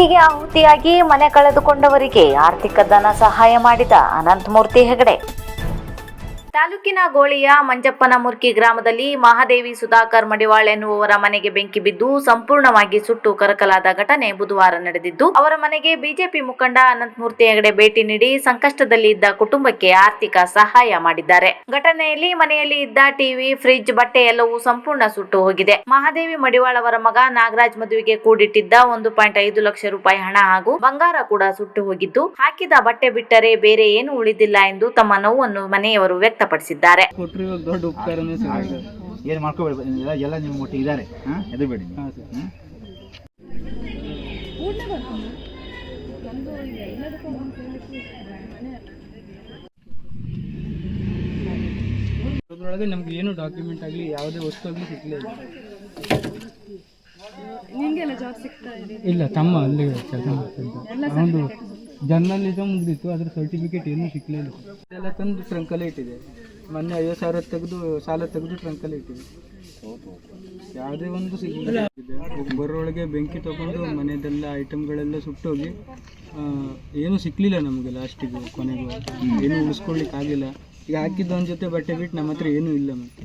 ಬೆಂಕಿಗೆ ಆಹುತಿಯಾಗಿ ಮನೆ ಕಳೆದುಕೊಂಡವರಿಗೆ ಆರ್ಥಿಕ ಧನ ಸಹಾಯ ಮಾಡಿದ ಅನಂತಮೂರ್ತಿ ಹೆಗಡೆ. ತಾಲೂಕಿನ ಗೋಳಿಯ ಮಂಜಪ್ಪನ ಮುರ್ಕಿ ಗ್ರಾಮದಲ್ಲಿ ಮಹಾದೇವಿ ಸುಧಾಕರ್ ಮಡಿವಾಳ್ ಎನ್ನುವವರ ಮನೆಗೆ ಬೆಂಕಿ ಬಿದ್ದು ಸಂಪೂರ್ಣವಾಗಿ ಸುಟ್ಟು ಕರಕಲಾದ ಘಟನೆ ಬುಧವಾರ ನಡೆದಿದ್ದು, ಅವರ ಮನೆಗೆ ಬಿಜೆಪಿ ಮುಖಂಡ ಅನಂತಮೂರ್ತಿ ಹೆಗಡೆ ಭೇಟಿ ನೀಡಿ ಸಂಕಷ್ಟದಲ್ಲಿ ಇದ್ದ ಕುಟುಂಬಕ್ಕೆ ಆರ್ಥಿಕ ಸಹಾಯ ಮಾಡಿದ್ದಾರೆ. ಘಟನೆಯಲ್ಲಿ ಮನೆಯಲ್ಲಿ ಇದ್ದ ಟಿವಿ, ಫ್ರಿಡ್ಜ್, ಬಟ್ಟೆ ಎಲ್ಲವೂ ಸಂಪೂರ್ಣ ಸುಟ್ಟು ಹೋಗಿದೆ. ಮಹಾದೇವಿ ಮಡಿವಾಳ್ ಅವರ ಮಗ ನಾಗರಾಜ್ ಮದುವೆಗೆ ಕೂಡಿಟ್ಟಿದ್ದ ಒಂದು ಪಾಯಿಂಟ್ ಐದು ಲಕ್ಷ ರೂಪಾಯಿ ಹಣ ಹಾಗೂ ಬಂಗಾರ ಕೂಡ ಸುಟ್ಟು ಹೋಗಿದ್ದು, ಹಾಕಿದ ಬಟ್ಟೆ ಬಿಟ್ಟರೆ ಬೇರೆ ಏನು ಉಳಿದಿಲ್ಲ ಎಂದು ತಮ್ಮ ನೋವನ್ನು ಮನೆಯವರು ವ್ಯಕ್ತಪಡಿಸಿದ್ದಾರೆ. ದೊಡ್ಡ ಉಪಕಾರನೇ ಏನು ಮಾಡ್ಕೋಬೇಡಿ ಎಲ್ಲ ಎಲ್ಲ ನಿಮ್ಮ ಒಟ್ಟಿಗೆ ಇದ್ದಾರೆ ಹಾಂ? ಅದ್ರೊಳಗೆ ನಮ್ಗೆ ಏನು ಡಾಕ್ಯುಮೆಂಟ್ ಆಗಲಿ ಯಾವುದೇ ವಸ್ತು ಆಗಲಿ ಸಿಕ್ಕಲಿಲ್ಲ ಇಲ್ಲ ತಮ್ಮ ಅಲ್ಲಿ ಕೆಲಸ ಮಾಡ್ತಿದ್ದ ಅವನು ಜರ್ನಲಿಸಮ್ ಮುಗ್ದಿತ್ತು ಅದ್ರ ಸರ್ಟಿಫಿಕೇಟ್ ಏನೂ ಸಿಕ್ಕಲಿಲ್ಲ ಎಲ್ಲ ತಂದು ಟ್ರಂಕಲ್ಲೇ ಇಟ್ಟಿದೆ. ಮೊನ್ನೆ ಐವತ್ತು ಸಾವಿರ ತೆಗೆದು ಸಾಲ ತೆಗೆದು ಟ್ರಂಕಲ್ಲೇ ಇಟ್ಟಿದೆ. ಯಾವುದೇ ಒಂದು ಸಿಗಲಿಲ್ಲ. ಬರೋಳಗೆ ಬೆಂಕಿ ತಗೊಂಡು ಮನೆಯದೆಲ್ಲ ಐಟಮ್ಗಳೆಲ್ಲ ಸುಟ್ಟೋಗಿ ಏನು ಏನೂ ಸಿಕ್ಕಲಿಲ್ಲ ನಮಗೆ ಲಾಸ್ಟಿಗೆ ಕೊನೆಗೂ. ಏನೂ ಉಳಿಸ್ಕೊಳ್ಲಿಕ್ಕೆ ಆಗಿಲ್ಲ ಈಗ ಹಾಕಿದ್ದು ಒಂದು ಜೊತೆ ಬಟ್ಟೆ ಬಿಟ್ಟು ನಮ್ಮ ಹತ್ರ ಏನೂ ಇಲ್ಲ ಮತ್ತೆ.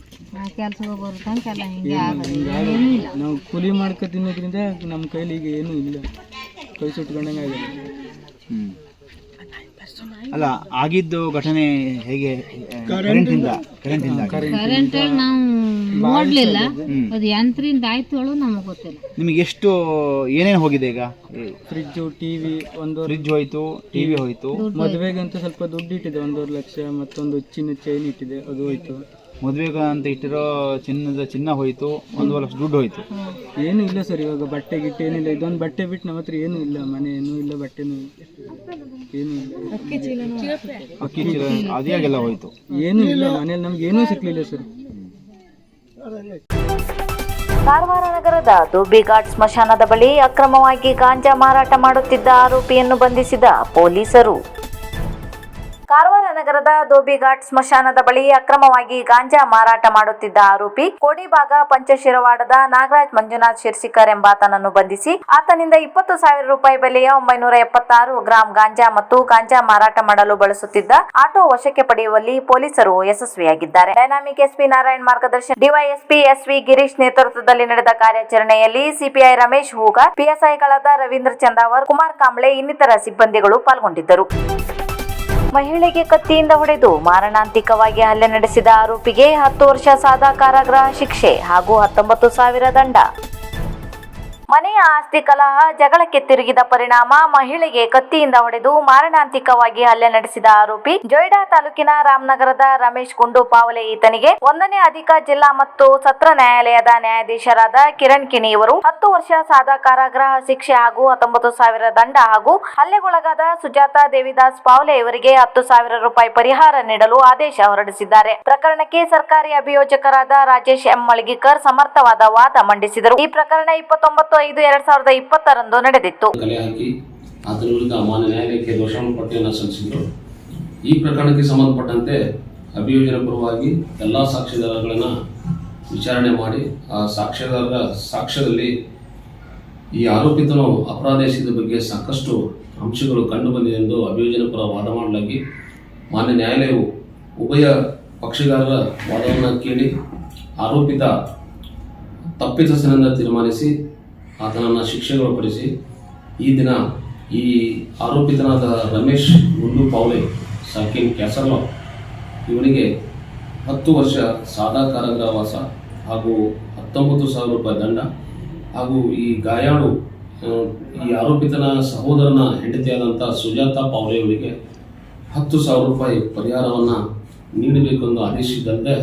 ಕೆಲ್ಸಕ್ಕೆ ಬರೋ ತನಕ ಎಲ್ಲ ಹಿಂಗೆ ಏನು ಹಿಂಗಾಗಿ ನಾವು ಕೂಲಿ ಮಾಡ್ಕೊ ತಿನ್ನೋದ್ರಿಂದ ನಮ್ಮ ಕೈಲಿ ಈಗ ಏನೂ ಇಲ್ಲ. ಕೈ ಸುಟ್ಕೊಂಡಂಗೆ ಆಗಿದೆ ಹ್ಮ್. ಅಲ್ಲ ಆಗಿದ್ದು ಘಟನೆ ಹೇಗೆ ಕರೆಂಟಿಂದ ಕರೆಂಟಿಂದ ಕರೆಂಟ್ ನಾವು ನೋಡ್ಲಿಲ್ಲ. ಅದು ಯಂತ್ರಿಂದ ಆಯ್ತು ಹೇಳು ನಮಗೆ ಗೊತ್ತಿಲ್ಲ. ನಿಮಗೆ ಎಷ್ಟು ಏನೇನು ಹೋಗಿದೆ ಈಗ? ಫ್ರಿಜ್ಜು ಟಿವಿ ಒಂದು ಫ್ರಿಜ್ ಹೋಯ್ತು ಟಿವಿ ಹೋಯ್ತು. ಮದುವೆಗಂತೂ ಸ್ವಲ್ಪ ದುಡ್ಡು ಇಟ್ಟಿದೆ ಒಂದೂವರೆ ಲಕ್ಷ ಮತ್ತೊಂದು ಚಿನ್ನ ಚೈನ್ ಇಟ್ಟಿದೆ ಅದು ಹೋಯ್ತು. ಮದುವೆಗೆ ಅಂತ ಇಟ್ಟಿರೋ ಚಿನ್ನದ ಚಿನ್ನ ಹೋಯ್ತು ಒಂದೂವರೆ ಲಕ್ಷ ದುಡ್ಡು ಹೋಯ್ತು. ಏನು ಇಲ್ಲ ಸರ್ ಇವಾಗ ಬಟ್ಟೆ ಗಿಟ್ಟೆ ಏನಿಲ್ಲ ಇದೊಂದು ಬಟ್ಟೆ ಬಿಟ್ಟು ನಮ್ಮ ಹತ್ರ ಏನು ಇಲ್ಲ ಮನೆ ಏನೂ ಇಲ್ಲ ಬಟ್ಟೆನೂ ಏನು ಏನೂ ಇಲ್ಲ. ಅಕ್ಕಿ ಚೀಲ ಅದೇಗೆಲ್ಲ ಹೋಯ್ತು. ಏನೂ ಇಲ್ಲ ಮನೇಲಿ ನಮ್ಗೆ ಏನೂ ಸಿಕ್ಕಲಿಲ್ಲ ಸರ್. ಕಾರವಾರ ನಗರದ ಸ್ಮಶಾನದ ಬಳಿ ಅಕ್ರಮವಾಗಿ ಗಾಂಜಾ ಮಾರಾಟ ಮಾಡುತ್ತಿದ್ದ ಆರೋಪಿಯನ್ನು ಬಂಧಿಸಿದ ಪೊಲೀಸರು. ನಗರದ ದೋಬಿಘಾಟ್ ಸ್ಮಶಾನದ ಬಳಿ ಅಕ್ರಮವಾಗಿ ಗಾಂಜಾ ಮಾರಾಟ ಮಾಡುತ್ತಿದ್ದ ಆರೋಪಿ ಕೋಡಿಭಾಗ ಪಂಚಶಿರವಾಡದ ನಾಗರಾಜ್ ಮಂಜುನಾಥ್ ಶಿರ್ಸಿಕರ್ ಎಂಬಾತನನ್ನು ಬಂಧಿಸಿ ಆತನಿಂದ ಇಪ್ಪತ್ತು ಸಾವಿರ ರೂಪಾಯಿ ಬೆಲೆಯ ಒಂಬೈನೂರ ಎಪ್ಪತ್ತಾರು ಗ್ರಾಂ ಗಾಂಜಾ ಮತ್ತು ಗಾಂಜಾ ಮಾರಾಟ ಮಾಡಲು ಬಳಸುತ್ತಿದ್ದ ಆಟೋ ವಶಕ್ಕೆ ಪಡೆಯುವಲ್ಲಿ ಪೊಲೀಸರು ಯಶಸ್ವಿಯಾಗಿದ್ದಾರೆ. ಡೈನಾಮಿಕ್ ಎಸ್ಪಿ ನಾರಾಯಣ್ ಮಾರ್ಗದರ್ಶನ, ಡಿವೈಎಸ್ಪಿ ಎಸ್ವಿ ಗಿರೀಶ್ ನೇತೃತ್ವದಲ್ಲಿ ನಡೆದ ಕಾರ್ಯಾಚರಣೆಯಲ್ಲಿ ಸಿಪಿಐ ರಮೇಶ್ ಹೂಗಾರ್ ಪಿಎಸ್ಐಗಳಾದ ರವೀಂದ್ರ ಚಂದಾವರ್, ಕುಮಾರ್ ಕಾಂಬ್ಳೆ ಇನ್ನಿತರ ಸಿಬ್ಬಂದಿಗಳು ಪಾಲ್ಗೊಂಡಿದ್ದರು. ಮಹಿಳೆಗೆ ಕತ್ತಿಯಿಂದ ಹೊಡೆದು ಮಾರಣಾಂತಿಕವಾಗಿ ಹಲ್ಲೆ ನಡೆಸಿದ ಆರೋಪಿಗೆ ಹತ್ತು ವರ್ಷ ಸಾದಾ ಕಾರಾಗೃಹ ಶಿಕ್ಷೆ ಹಾಗೂ ಹತ್ತೊಂಬತ್ತು ಸಾವಿರ ದಂಡ. ಮನೆಯ ಆಸ್ತಿ ಕಲಹ, ಜಗಳಕ್ಕೆ ತಿರುಗಿದ ಪರಿಣಾಮ, ಮಹಿಳೆಗೆ ಕತ್ತಿಯಿಂದ ಹೊಡೆದು ಮಾರಣಾಂತಿಕವಾಗಿ ಹಲ್ಲೆ ನಡೆಸಿದ ಆರೋಪಿ. ಜೊಯ್ಡಾ ತಾಲೂಕಿನ ರಾಮನಗರದ ರಮೇಶ್ ಗುಂಡು ಪಾವಲೆ ಈತನಿಗೆ ಒಂದನೇ ಅಧಿಕ ಜಿಲ್ಲಾ ಮತ್ತು ಸತ್ರ ನ್ಯಾಯಾಲಯದ ನ್ಯಾಯಾಧೀಶರಾದ ಕಿರಣ್ ಕಿಣಿ ಇವರು ಹತ್ತು ವರ್ಷ ಸಾದಾ ಕಾರಾಗೃಹ ಶಿಕ್ಷೆ ಹಾಗೂ ಹತ್ತೊಂಬತ್ತು ಸಾವಿರ ದಂಡ ಹಾಗೂ ಹಲ್ಲೆಗೊಳಗಾದ ಸುಜಾತಾ ದೇವಿದಾಸ್ ಪಾವ್ಲೆ ಇವರಿಗೆ ಹತ್ತು ಸಾವಿರ ರೂಪಾಯಿ ಪರಿಹಾರ ನೀಡಲು ಆದೇಶ ಹೊರಡಿಸಿದ್ದಾರೆ. ಪ್ರಕರಣಕ್ಕೆ ಸರ್ಕಾರಿ ಅಭಿಯೋಜಕರಾದ ರಾಜೇಶ್ ಎಂ ಮಳಗಿಕರ್ ಸಮರ್ಥವಾದ ವಾದ ಮಂಡಿಸಿದರು. ಈ ಪ್ರಕರಣ ಇಪ್ಪತ್ತೊಂಬತ್ತು ಐದು ಎರಡ್ ಸಾವಿರದ ಇಪ್ಪತ್ತರಂದು ನಡೆದಿತ್ತು. ಅದರ ವಿರುದ್ಧ ಮಾನ್ಯ ನ್ಯಾಯಾಲಯಕ್ಕೆ ದೋಷಾರೋಪ ಪಟ್ಟಿಯನ್ನು ಸಲ್ಲಿಸಿದರು ಈ ಪ್ರಕರಣಕ್ಕೆ ಸಂಬಂಧಪಟ್ಟಂತೆ ಅಭಿಯೋಜನೆ ಪರವಾಗಿ ಎಲ್ಲ ಸಾಕ್ಷ್ಯಾಧಾರಗಳನ್ನು ವಿಚಾರಣೆ ಮಾಡಿ, ಆ ಸಾಕ್ಷ್ಯದಾರರ ಸಾಕ್ಷ್ಯದಲ್ಲಿ ಈ ಆರೋಪಿತನು ಅಪರಾಧ ಎಸಗಿದ ಬಗ್ಗೆ ಸಾಕಷ್ಟು ಅಂಶಗಳು ಕಂಡುಬಂದಿದೆ ಎಂದು ಅಭಿಯೋಜನೆ ಪರ ವಾದ ಮಾಡಲಾಗಿ, ಮಾನ್ಯ ನ್ಯಾಯಾಲಯವು ಉಭಯ ಪಕ್ಷಗಾರರ ವಾದವನ್ನು ಕೇಳಿ, ಆರೋಪಿತ ತಪ್ಪಿತಸ್ಥನೆಂದು ತೀರ್ಮಾನಿಸಿ ಆತನನ್ನು ಶಿಕ್ಷೆಗೊಳಪಡಿಸಿ ಈ ದಿನ ಈ ಆರೋಪಿತನಾದ ರಮೇಶ್ ಗುಂಡು ಪೌಲೆ ಸಾಕಿನ್ ಕ್ಯಾಸರ್ಲಾ ಇವನಿಗೆ ಹತ್ತು ವರ್ಷ ಸಾದಾ ಕಾರಾಗೃಹವಾಸ ಹಾಗೂ ಹತ್ತೊಂಬತ್ತು ಸಾವಿರ ರೂಪಾಯಿ ದಂಡ ಹಾಗೂ ಈ ಗಾಯಾಳು ಈ ಆರೋಪಿತನ ಸಹೋದರನ ಹೆಂಡತಿಯಾದಂಥ ಸುಜಾತ ಪಾವ್ಲೆ ಇವರಿಗೆ ಹತ್ತು ಸಾವಿರ ರೂಪಾಯಿ ಪರಿಹಾರವನ್ನು ನೀಡಬೇಕೆಂದು ಆದೇಶಿಸಿದಂತೆ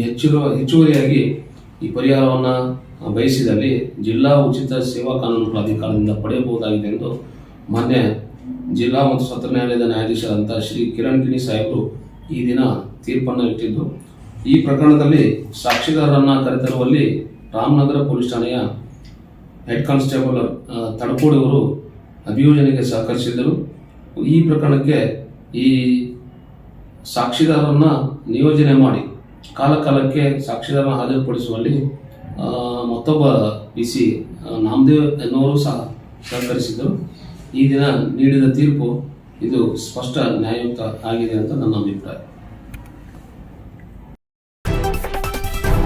ಹೆಚ್ಚಿರುವ ಹೆಚ್ಚು ಹೆಚ್ಚುವರಿಯಾಗಿ ಈ ಪರಿಹಾರವನ್ನು ಬಯಸಿದಲ್ಲಿ ಜಿಲ್ಲಾ ಉಚಿತ ಸೇವಾ ಕಾನೂನು ಪ್ರಾಧಿಕಾರದಿಂದ ಪಡೆಯಬಹುದಾಗಿದೆ ಎಂದು ಮಾನ್ಯ ಜಿಲ್ಲಾ ಮತ್ತು ಸತ್ರ ನ್ಯಾಯಾಲಯದ ನ್ಯಾಯಾಧೀಶರಾದಂಥ ಶ್ರೀ ಕಿರಣ್ ಕಿಣಿ ಸಾಹೇಬರು ಈ ದಿನ ತೀರ್ಪನ್ನು ಇಟ್ಟಿದ್ದು ಈ ಪ್ರಕರಣದಲ್ಲಿ ಸಾಕ್ಷಿದಾರರನ್ನ ಕರೆತರುವಲ್ಲಿ ರಾಮನಗರ ಪೊಲೀಸ್ ಠಾಣೆಯ ಹೆಡ್ ಕಾನ್ಸ್ಟೇಬಲ್ ತಡಕೋಡಿಯವರು ಅಭಿಯೋಜನೆಗೆ ಸಹಕರಿಸಿದರು ಈ ಪ್ರಕರಣಕ್ಕೆ ಈ ಸಾಕ್ಷಿದಾರರನ್ನ ನಿಯೋಜನೆ ಮಾಡಿ ಕಾಲ ಕಾಲಕ್ಕೆ ಸಾಕ್ಷಿದಾರನ ಹಾಜರುಪಡಿಸುವಲ್ಲಿ ಮತ್ತೊಬ್ಬ ಪಿ ಸಿ ನಾಮದೇವ್ ಎನ್ನುವರು ಸಹ ಸಹಕರಿಸಿದರು ಈ ದಿನ ನೀಡಿದ ತೀರ್ಪು ಇದು ಸ್ಪಷ್ಟ ನ್ಯಾಯಯುಕ್ತ ಆಗಿದೆ ಅಂತ ನನ್ನ ಅಭಿಪ್ರಾಯ.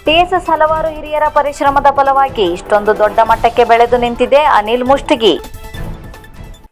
ಟಿಎಸ್ಎಸ್ ಹಲವಾರು ಹಿರಿಯರ ಪರಿಶ್ರಮದ ಫಲವಾಗಿ ಇಷ್ಟೊಂದು ದೊಡ್ಡ ಮಟ್ಟಕ್ಕೆ ಬೆಳೆದು ನಿಂತಿದೆ ಅನಿಲ್ ಮುಷ್ಟಿಗಿ.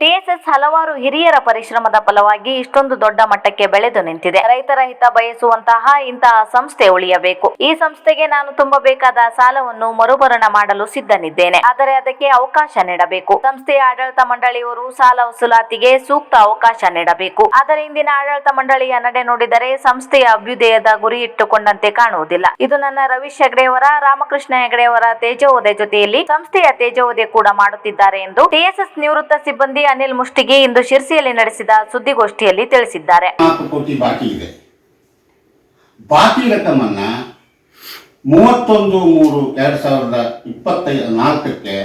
ಟಿಎಸ್ಎಸ್ ಹಲವಾರು ಹಿರಿಯರ ಪರಿಶ್ರಮದ ಫಲವಾಗಿ ಇಷ್ಟೊಂದು ದೊಡ್ಡ ಮಟ್ಟಕ್ಕೆ ಬೆಳೆದು ನಿಂತಿದೆ. ರೈತರ ಹಿತ ಬಯಸುವಂತಹ ಇಂತಹ ಸಂಸ್ಥೆ ಉಳಿಯಬೇಕು. ಈ ಸಂಸ್ಥೆಗೆ ನಾನು ತುಂಬಬೇಕಾದ ಸಾಲವನ್ನು ಮರುಭರಣ ಮಾಡಲು ಸಿದ್ಧನಿದ್ದೇನೆ. ಆದರೆ ಅದಕ್ಕೆ ಅವಕಾಶ ನೀಡಬೇಕು. ಸಂಸ್ಥೆಯ ಆಡಳಿತ ಮಂಡಳಿಯವರು ಸಾಲ ವಸೂಲಾತಿಗೆ ಸೂಕ್ತ ಅವಕಾಶ ನೀಡಬೇಕು. ಆದರೆ ಇಂದಿನ ಆಡಳಿತ ಮಂಡಳಿಯ ನಡೆ ನೋಡಿದರೆ ಸಂಸ್ಥೆಯ ಅಭ್ಯುದಯದ ಗುರಿ ಇಟ್ಟುಕೊಂಡಂತೆ ಕಾಣುವುದಿಲ್ಲ. ಇದು ನನ್ನ ರವೀಶ್ ಹೆಗಡೆಯವರ, ರಾಮಕೃಷ್ಣ ಹೆಗಡೆಯವರ ತೇಜೋವಧೆ ಜೊತೆಯಲ್ಲಿ ಸಂಸ್ಥೆಯ ತೇಜೋವಧೆ ಕೂಡ ಮಾಡುತ್ತಿದ್ದಾರೆ ಎಂದು ಟಿಎಸ್ಎಸ್ ನಿವೃತ್ತ ಸಿಬ್ಬಂದಿ ಅನಿಲ್ ಮುಷ್ಟಿಗೆ ಇಂದು ಶಿರ್ಸಿಯಲ್ಲಿ ನಡೆಸಿದ ಸುದ್ದಿಗೋಷ್ಠಿಯಲ್ಲಿ ತಿಳಿಸಿದ್ದಾರೆ. ಕೋಟಿ ಬಾಕಿ ಇದೆ. ಬಾಕಿ ರಕಮನ್ನ ಮೂವತ್ತೊಂದು ಮೂರು ಎರಡ್ ಸಾವಿರದ ಇಪ್ಪತ್ತೈದು ನಾಲ್ಕಕ್ಕೆ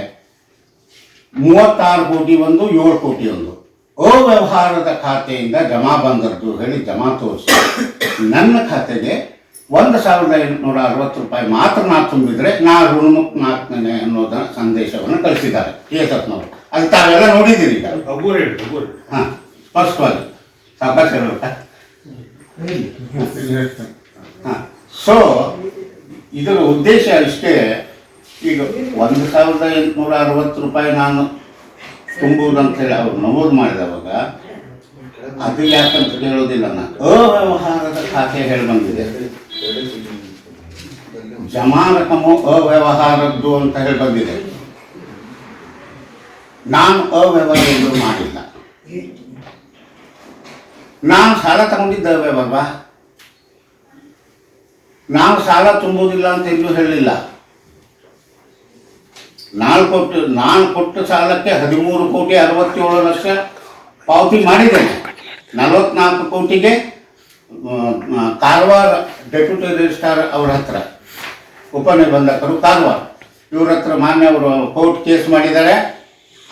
ಮೂವತ್ತಾರು ಕೋಟಿ ಒಂದು, ಏಳು ಕೋಟಿ ಒಂದು. ಅವ್ಯವಹಾರದ ಖಾತೆಯಿಂದ ಜಮಾ ಬಂದದ್ದು ಹೇಳಿ ಜಮಾ ತೋರಿಸಿ. ನನ್ನ ಖಾತೆಗೆ ಒಂದು ಸಾವಿರದ ಎಂಟುನೂರ ಅರವತ್ತು ರೂಪಾಯಿ ಮಾತ್ರ ನಾ ತುಂಬಿದ್ರೆ ನಾ ಋಣಮುಕ್ತನಾಗ್ತೇನೆ ಅನ್ನೋದ ಸಂದೇಶವನ್ನು ಕಳಿಸಿದ್ದಾರೆ. ಕೆ ಎಸ್ ಎಫ್ನವರು ಅದು ತಾವೆಲ್ಲ ನೋಡಿದ್ದೀರಿ ಈಗ. ಹಾಂ ಸ್ಪಷ್ಟವಾಗಿ ಸಾವಕಾಶ ಹೇಳ್ಬೇಕಾ ಹಾಂ ಸೊ ಇದರ ಉದ್ದೇಶ ಅಷ್ಟೇ ಈಗ ಒಂದು ಸಾವಿರದ ಎಂಟುನೂರ ಅರವತ್ತು ರೂಪಾಯಿ ನಾನು ತುಂಬುವುದಂತ ಹೇಳಿ ಅವ್ರು ನಮೂದು ಮಾಡಿದವಾಗ ಅದು ಯಾಕಂತ ಹೇಳೋದಿಲ್ಲ ನಾನು. ಅವ್ಯವಹಾರದ ಖಾತೆ ಹೇಳಿ ಬಂದಿದೆ. ಜಮಾ ರಕಮು ಅವ್ಯವಹಾರದ್ದು ಅಂತ ಹೇಳಿ ಬಂದಿದೆ. ನಾನು ಅವ್ಯವಹಾರ ಎಂದು ಮಾಡಿಲ್ಲ. ನಾನು ಸಾಲ ತಗೊಂಡಿದ್ದ ಅವ್ಯವಹಾರವಾ ನಾನು ಸಾಲ ತುಂಬುವುದಿಲ್ಲ ಅಂತ ಎಲ್ಲೂ ಹೇಳಿಲ್ಲ. ನಾನು ಕೊಟ್ಟು, ನಾನು ಕೊಟ್ಟ ಸಾಲಕ್ಕೆ ಹದಿಮೂರು ಕೋಟಿ ಅರವತ್ತೇಳು ಲಕ್ಷ ಪಾವತಿ ಮಾಡಿದೆ ನಲವತ್ನಾಲ್ಕು ಕೋಟಿಗೆ ಕಾರವಾರ ಡೆಪ್ಯೂಟಿ ರಿಜಿಸ್ಟ್ರಾರ್ ಅವ್ರ ಹತ್ರ ಉಪನಿಬಂಧಕರು ಕಾರವಾರ. ಇವ್ರ ಹತ್ರ ಮಾನ್ಯ ಅವರು ಕೋರ್ಟ್ ಕೇಸ್ ಮಾಡಿದ್ದಾರೆ.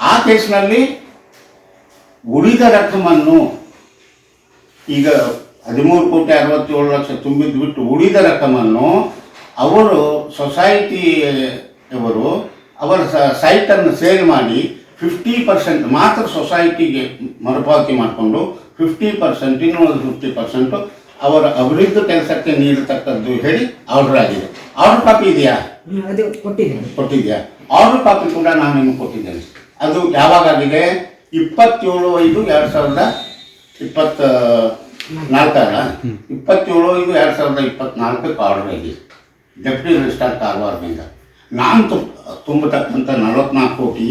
ಆ ಕೇಸ್ನಲ್ಲಿ ಉಳಿದ ರಕಮನ್ನು ಈಗ ಹದಿಮೂರು ಕೋಟಿ ಅರವತ್ತೇಳು ಲಕ್ಷ ತುಂಬಿದ್ದು ಬಿಟ್ಟು ಉಳಿದ ರಕಮನ್ನು ಅವರು ಸೊಸೈಟಿಯವರು ಅವರ ಸೈಟನ್ನು ಸೇಲ್ ಮಾಡಿ ಫಿಫ್ಟಿ ಪರ್ಸೆಂಟ್ ಮಾತ್ರ ಸೊಸೈಟಿಗೆ ಮರುಪಾವತಿ ಮಾಡಿಕೊಂಡು ಫಿಫ್ಟಿ ಪರ್ಸೆಂಟ್ ಇನ್ನೊಂದು ಫಿಫ್ಟಿ ಪರ್ಸೆಂಟು ಅವರ ಅಭಿವೃದ್ಧಿ ಕೆಲಸಕ್ಕೆ ನೀಡತಕ್ಕದ್ದು ಹೇಳಿ ಆರ್ಡರ್ ಆಗಿದೆ. ಆರ್ಡರ್ ಕಾಪಿ ಇದೆಯಾ? ಕೊಟ್ಟಿದ್ಯಾ? ಆರ್ಡರ್ ಕಾಪಿ ಕೂಡ ನಾನು ನಿಮಗೆ ಕೊಟ್ಟಿದ್ದೇನೆ. ಅದು ಯಾವಾಗ ಆಗಿದೆ? ಇಪ್ಪತ್ತೇಳು ಐದು ಎರಡು ಸಾವಿರದ ಇಪ್ಪತ್ತ ನಾಲ್ಕರ? ಇಪ್ಪತ್ತೇಳು ಐದು ಎರಡು ಸಾವಿರದ ಇಪ್ಪತ್ನಾಲ್ಕಕ್ಕೆ ಆರ್ಡರ್ ಆಗಿದೆ. ಡೆಪ್ಯೂಟಿ ರಿಜಿಸ್ಟ್ರಾರ್ ಕಾರವಾರದಿಂದ. ನಾನು ತುಂಬ ತುಂಬತಕ್ಕಂಥ ನಲವತ್ನಾಲ್ಕು ಕೋಟಿ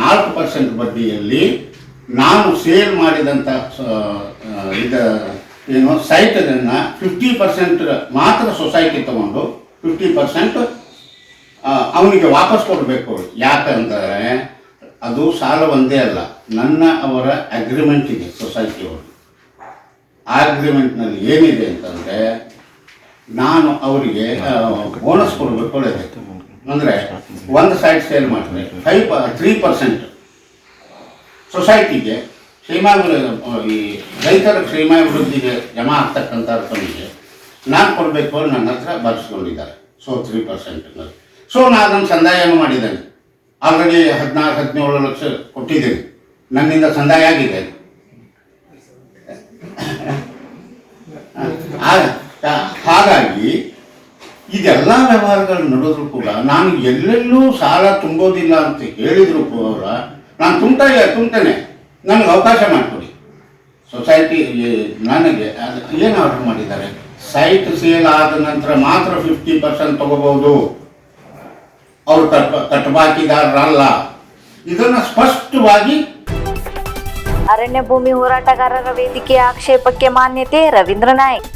ನಾಲ್ಕು ಪರ್ಸೆಂಟ್ ಬಡ್ಡಿಯಲ್ಲಿ ನಾನು ಸೇಲ್ ಮಾಡಿದಂಥ ಇದು ಏನು ಸೈಟನ್ನು ಫಿಫ್ಟಿ ಪರ್ಸೆಂಟ್ ಮಾತ್ರ ಸೊಸೈಟಿ ತಗೊಂಡು ಫಿಫ್ಟಿ ಪರ್ಸೆಂಟ್ ಅವನಿಗೆ ವಾಪಸ್ ಕೊಡಬೇಕು. ಯಾಕಂದರೆ ಅದು ಸಾಲ ಒಂದೇ ಅಲ್ಲ, ನನ್ನ ಅವರ ಅಗ್ರಿಮೆಂಟ್ ಇದೆ ಸೊಸೈಟಿಯವರು ಆ ಅಗ್ರಿಮೆಂಟ್ನಲ್ಲಿ ಏನಿದೆ ಅಂತಂದರೆ, ನಾನು ಅವರಿಗೆ ಬೋನಸ್ ಕೊಡಬೇಕು ಒಳ್ಳೆಯದು ಅಂದರೆ ಒಂದು ಸೈಡ್ ಸೇಲ್ ಮಾಡಿದ್ರೆ ಫೈವ್ ಪ ತ್ರೀ ಪರ್ಸೆಂಟ್ ಸೊಸೈಟಿಗೆ ಕ್ಷೇಮಾಭಿವೃದ್ಧಿ ಈ ರೈತರ ಕ್ಷೇಮಾಭಿವೃದ್ಧಿಗೆ ಜಮಾ ಆಗ್ತಕ್ಕಂಥ ರಕಮಿಗೆ ನಾನು ಕೊಡಬೇಕು ನನ್ನ ಹತ್ರ ಬರೆಸ್ಕೊಂಡಿದ್ದಾರೆ. ಸೊ ತ್ರೀ ಪರ್ಸೆಂಟ್ನಲ್ಲಿ ಸೊ ನಾನು ಅದನ್ನು ಸಂದಾಯನೂ ಮಾಡಿದ್ದೇನೆ. ಆಲ್ರೆಡಿ ಹದಿನಾಲ್ಕು, ಹದಿನೇಳು ಲಕ್ಷ ಕೊಟ್ಟಿದ್ದೀನಿ ನನ್ನಿಂದ ಸಂದಾಯ ಆಗಿದೆ. ಹಾಗಾಗಿ ಇದೆಲ್ಲ ವ್ಯವಹಾರಗಳು ನಡೆದ್ರು ಕೂಡ ನಾನು ಎಲ್ಲೆಲ್ಲೂ ಸಾಲ ತುಂಬೋದಿಲ್ಲ ಅಂತ ಹೇಳಿದ್ರು ಕೂಡ ನಾನು ತುಂಬ್ತಾ ತುಂಬ್ತೇನೆ. ನನಗೆ ಅವಕಾಶ ಮಾಡಿಕೊಡಿ. ಸೊಸೈಟಿ ನನಗೆ ಏನು ಆರ್ಡರ್ ಮಾಡಿದ್ದಾರೆ? ಸೈಟ್ ಸೇಲ್ ಆದ ನಂತರ ಮಾತ್ರ ಫಿಫ್ಟಿ ಪರ್ಸೆಂಟ್ ತಗೋಬಹುದು. ಅವರು ಕಟ್ ಕಟ್ಟಬಾಕಿದಾರರಲ್ಲ ಇದನ್ನು ಸ್ಪಷ್ಟವಾಗಿ ಅರಣ್ಯ ಭೂಮಿ ಹೋರಾಟಗಾರರ ವೇದಿಕೆಯ ಆಕ್ಷೇಪಕ್ಕೆ ಮಾನ್ಯತೆ ರವೀಂದ್ರ ನಾಯ್ಕ್.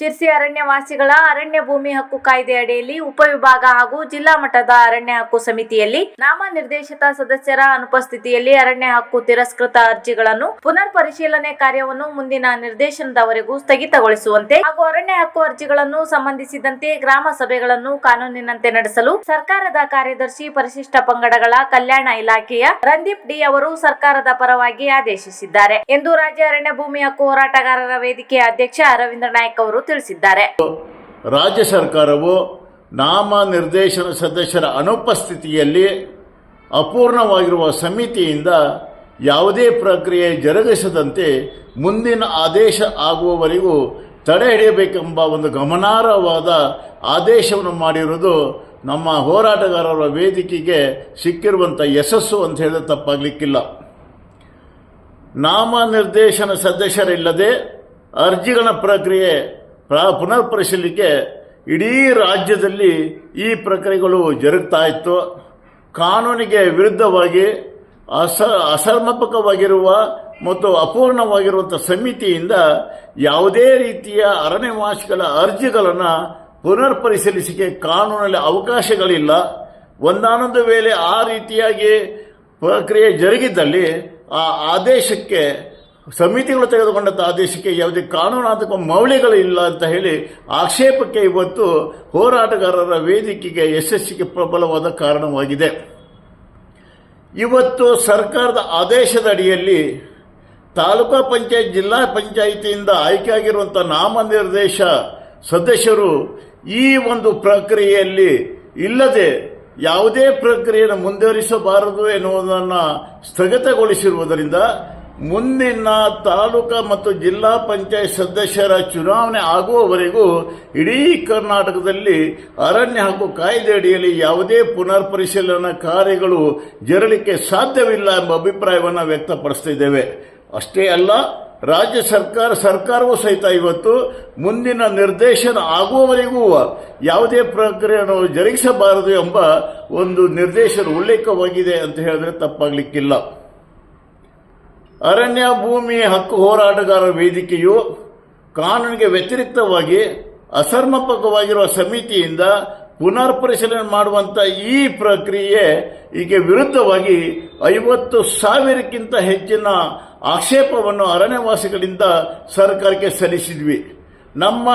ಶಿರ್ಸಿ ಅರಣ್ಯವಾಸಿಗಳ ಅರಣ್ಯ ಭೂಮಿ ಹಕ್ಕು ಕಾಯ್ದೆ ಅಡಿಯಲ್ಲಿ ಉಪವಿಭಾಗ ಹಾಗೂ ಜಿಲ್ಲಾ ಮಟ್ಟದ ಅರಣ್ಯ ಹಕ್ಕು ಸಮಿತಿಯಲ್ಲಿ ನಾಮನಿರ್ದೇಶಿತ ಸದಸ್ಯರ ಅನುಪಸ್ಥಿತಿಯಲ್ಲಿ ಅರಣ್ಯ ಹಕ್ಕು ತಿರಸ್ಕೃತ ಅರ್ಜಿಗಳನ್ನು ಪುನರ್ ಪರಿಶೀಲನೆ ಕಾರ್ಯವನ್ನು ಮುಂದಿನ ನಿರ್ದೇಶನದವರೆಗೂ ಸ್ಥಗಿತಗೊಳಿಸುವಂತೆ ಹಾಗೂ ಅರಣ್ಯ ಹಕ್ಕು ಅರ್ಜಿಗಳನ್ನು ಸಂಬಂಧಿಸಿದಂತೆ ಗ್ರಾಮ ಸಭೆಗಳನ್ನು ಕಾನೂನಿನಂತೆ ನಡೆಸಲು ಸರ್ಕಾರದ ಕಾರ್ಯದರ್ಶಿ ಪರಿಶಿಷ್ಟ ಪಂಗಡಗಳ ಕಲ್ಯಾಣ ಇಲಾಖೆಯ ರಂದೀಪ್ ಡಿ ಅವರು ಸರ್ಕಾರದ ಪರವಾಗಿ ಆದೇಶಿಸಿದ್ದಾರೆ ಎಂದು ರಾಜ್ಯ ಅರಣ್ಯ ಭೂಮಿ ಹಕ್ಕು ಹೋರಾಟಗಾರರ ವೇದಿಕೆಯ ಅಧ್ಯಕ್ಷ ಅರವಿಂದ ನಾಯ್ಕ ಅವರು ತಿಳಿಸಿದ್ದಾರೆ. ರಾಜ್ಯ ಸರ್ಕಾರವು ನಾಮ ನಿರ್ದೇಶನ ಸದಸ್ಯರ ಅನುಪಸ್ಥಿತಿಯಲ್ಲಿ ಅಪೂರ್ಣವಾಗಿರುವ ಸಮಿತಿಯಿಂದ ಯಾವುದೇ ಪ್ರಕ್ರಿಯೆ ಜರುಗಿಸದಂತೆ ಮುಂದಿನ ಆದೇಶ ಆಗುವವರೆಗೂ ತಡೆ ಹಿಡಿಯಬೇಕೆಂಬ ಒಂದು ಗಮನಾರ್ಹವಾದ ಆದೇಶವನ್ನು ಮಾಡಿರುವುದು ನಮ್ಮ ಹೋರಾಟಗಾರರ ವೇದಿಕೆಗೆ ಸಿಕ್ಕಿರುವಂಥ ಯಶಸ್ಸು ಅಂತ ಹೇಳಿದ್ರೆ ತಪ್ಪಾಗಲಿಕ್ಕಿಲ್ಲ. ನಾಮ ನಿರ್ದೇಶನ ಸದಸ್ಯರಿಲ್ಲದೆ ಅರ್ಜಿಗಳ ಪ್ರಕ್ರಿಯೆ ಪ್ರ- ಪುನರ್ ಪರಿಶೀಲಿಕೆ ಇಡೀ ರಾಜ್ಯದಲ್ಲಿ ಈ ಪ್ರಕ್ರಿಯೆಗಳು ಜರುಗ್ತಾ ಇತ್ತು. ಕಾನೂನಿಗೆ ವಿರುದ್ಧವಾಗಿ ಅಸ, ಅಸಮರ್ಪಕವಾಗಿರುವ ಮತ್ತು ಅಪೂರ್ಣವಾಗಿರುವಂಥ ಸಮಿತಿಯಿಂದ ಯಾವುದೇ ರೀತಿಯ ಅರಣ್ಯವಾಸಿಗಳ ಅರ್ಜಿಗಳನ್ನು ಪುನರ್ ಪರಿಶೀಲಿಸಿಕೆ ಕಾನೂನಲ್ಲಿ ಅವಕಾಶಗಳಿಲ್ಲ. ಒಂದಾನೊಂದು ವೇಳೆ ಆ ರೀತಿಯಾಗಿ ಪ್ರಕ್ರಿಯೆ ಜರುಗಿದ್ದಲ್ಲಿ ಆ ಆದೇಶಕ್ಕೆ ಸಮಿತಿಗಳು ತೆಗೆದುಕೊಂಡಂಥ ಆದೇಶಕ್ಕೆ ಯಾವುದೇ ಕಾನೂನಾತ್ಮಕ ಮೌಲ್ಯಗಳು ಇಲ್ಲ ಅಂತ ಹೇಳಿ ಆಕ್ಷೇಪಕ್ಕೆ ಇವತ್ತು ಹೋರಾಟಗಾರರ ವೇದಿಕೆಗೆ ಯಶಸ್ಸಿಗೆ ಪ್ರಬಲವಾದ ಕಾರಣವಾಗಿದೆ. ಇವತ್ತು ಸರ್ಕಾರದ ಆದೇಶದ ಅಡಿಯಲ್ಲಿ ತಾಲೂಕಾ ಪಂಚಾಯತ್ ಜಿಲ್ಲಾ ಪಂಚಾಯಿತಿಯಿಂದ ಆಯ್ಕೆಯಾಗಿರುವಂಥ ನಾಮನಿರ್ದೇಶ ಸದಸ್ಯರು ಈ ಒಂದು ಪ್ರಕ್ರಿಯೆಯಲ್ಲಿ ಇಲ್ಲದೆ ಯಾವುದೇ ಪ್ರಕ್ರಿಯೆಯನ್ನು ಮುಂದುವರಿಸಬಾರದು ಎನ್ನುವುದನ್ನು ಸ್ಥಗಿತಗೊಳಿಸಿರುವುದರಿಂದ ಮುಂದಿನ ತಾಲೂಕಾ ಮತ್ತು ಜಿಲ್ಲಾ ಪಂಚಾಯತ್ ಸದಸ್ಯರ ಚುನಾವಣೆ ಆಗುವವರೆಗೂ ಇಡೀ ಕರ್ನಾಟಕದಲ್ಲಿ ಅರಣ್ಯ ಹಾಗೂ ಕಾಯ್ದೆ ಅಡಿಯಲ್ಲಿ ಯಾವುದೇ ಪುನರ್ ಪರಿಶೀಲನಾ ಕಾರ್ಯಗಳು ಜರಲಿಕ್ಕೆ ಸಾಧ್ಯವಿಲ್ಲ ಎಂಬ ಅಭಿಪ್ರಾಯವನ್ನು ವ್ಯಕ್ತಪಡಿಸುತ್ತಿದ್ದೇವೆ ಅಷ್ಟೇ ಅಲ್ಲ, ರಾಜ್ಯ ಸರ್ಕಾರ, ಸರ್ಕಾರವೂ ಸಹಿತ ಇವತ್ತು ಮುಂದಿನ ನಿರ್ದೇಶನ ಆಗುವವರೆಗೂ ಯಾವುದೇ ಪ್ರಕ್ರಿಯೆಯನ್ನು ಜರುಗಿಸಬಾರದು ಎಂಬ ಒಂದು ನಿರ್ದೇಶನ ಉಲ್ಲೇಖವಾಗಿದೆ ಅಂತ ಹೇಳಿದ್ರೆ ತಪ್ಪಾಗಲಿಕ್ಕಿಲ್ಲ. ಅರಣ್ಯ, ಭೂಮಿ, ಹಕ್ಕು ಹೋರಾಟಗಾರರ ವೇದಿಕೆಯು ಕಾನೂನಿಗೆ ವ್ಯತಿರಿಕ್ತವಾಗಿ ಅಸರ್ಮಪಕವಾಗಿರುವ ಸಮಿತಿಯಿಂದ ಪುನರ್ ಪರಿಶೀಲನೆ ಮಾಡುವಂಥ ಈ ಪ್ರಕ್ರಿಯೆ ಈಗ ವಿರುದ್ಧವಾಗಿ ಐವತ್ತು ಸಾವಿರಕ್ಕಿಂತ ಹೆಚ್ಚಿನ ಆಕ್ಷೇಪವನ್ನು ಅರಣ್ಯವಾಸಿಗಳಿಂದ ಸರ್ಕಾರಕ್ಕೆ ಸಲ್ಲಿಸಿದ್ವಿ. ನಮ್ಮ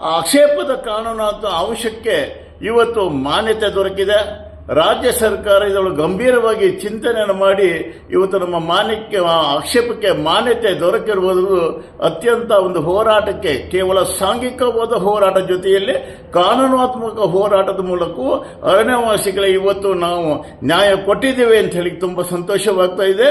ಆಕ್ಷೇಪದ ಕಾನೂನಾತ್ಮಕ ಅಂಶಕ್ಕೆ ಇವತ್ತು ಮಾನ್ಯತೆ ದೊರಕಿದೆ. ರಾಜ್ಯ ಸರ್ಕಾರ ಇದನ್ನು ಗಂಭೀರವಾಗಿ ಚಿಂತನೆಯನ್ನು ಮಾಡಿ ಇವತ್ತು ನಮ್ಮ ಮಾನ್ಯಕ್ಕೆ ಆಕ್ಷೇಪಕ್ಕೆ ಮಾನ್ಯತೆ ದೊರಕಿರುವುದು ಅತ್ಯಂತ ಒಂದು ಹೋರಾಟಕ್ಕೆ, ಕೇವಲ ಸಾಂಘಿಕವಾದ ಹೋರಾಟ ಜೊತೆಯಲ್ಲಿ ಕಾನೂನಾತ್ಮಕ ಹೋರಾಟದ ಮೂಲಕವೂ ಅರಣ್ಯವಾಸಿಗಳ ಇವತ್ತು ನಾವು ನ್ಯಾಯ ಕೊಟ್ಟಿದ್ದೇವೆ ಅಂತ ಹೇಳಿ ತುಂಬ ಸಂತೋಷವಾಗ್ತಾ ಇದೆ.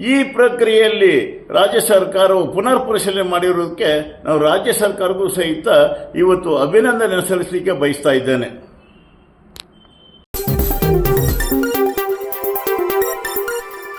ಈ ಪ್ರಕ್ರಿಯೆಯಲ್ಲಿ ರಾಜ್ಯ ಸರ್ಕಾರವು ಪುನರ್ ಪರಿಶೀಲನೆ ಮಾಡಿರೋದಕ್ಕೆ ನಾವು ರಾಜ್ಯ ಸರ್ಕಾರಕ್ಕೂ ಸಹಿತ ಇವತ್ತು ಅಭಿನಂದನೆ ಸಲ್ಲಿಸಲಿಕ್ಕೆ ಬಯಸ್ತಾ ಇದ್ದೇನೆ.